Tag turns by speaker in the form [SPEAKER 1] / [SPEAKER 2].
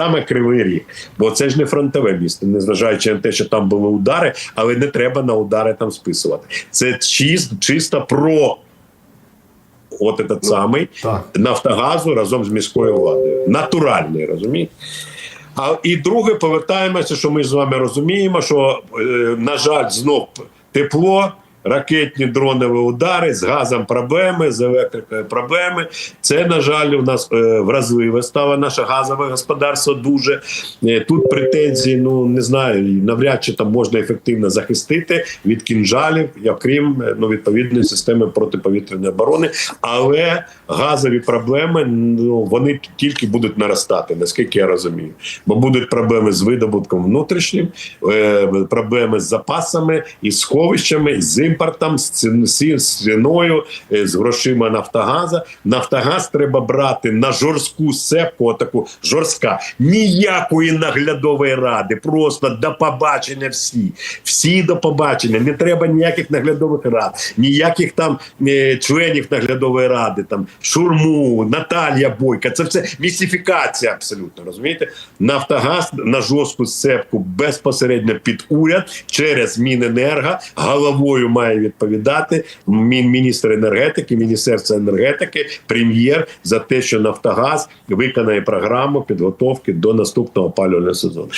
[SPEAKER 1] Саме Кривий Ріг, бо це ж не фронтове місто, незважаючи на те, що там були удари, але не треба на удари там списувати. Це чисто, чисто про от этот самий
[SPEAKER 2] Так.
[SPEAKER 1] Нафтогазу разом з міською владою. Натуральний, розумієте? А і друге, повертаємося, що ми з вами розуміємо, що, е, на жаль, знов тепло. Ракетні дронові удари з газом проблеми, з електрикою проблеми. Це, на жаль, у нас е, вразливе стало наше газове господарство. Дуже Е, тут претензії. Ну не знаю, навряд чи там можна ефективно захистити від кінжалів, окрім е, ну відповідної системи протиповітряної оборони. Але газові проблеми ну вони тільки будуть наростати, наскільки я розумію. Бо будуть проблеми з видобутком внутрішнім, проблеми з запасами і сховищами, з імпортом, з ціною, е, з грошима Нафтогаза. Нафтогаз треба брати на жорстку сепку, таку жорстка, ніякої наглядової ради. Просто до побачення всі. Всі до побачення. Не треба ніяких наглядових рад, ніяких там е, членів наглядової ради, там Шурму, Наталія Бойка. Це все містифікація абсолютно. Розумієте? Нафтогаз на жорстку сепку безпосередньо під уряд через Міненерго головою має відповідати мін- міністр енергетики, міністерство енергетики, прем'єр за те, що Нафтогаз виконає програму підготовки до наступного опалювального сезону.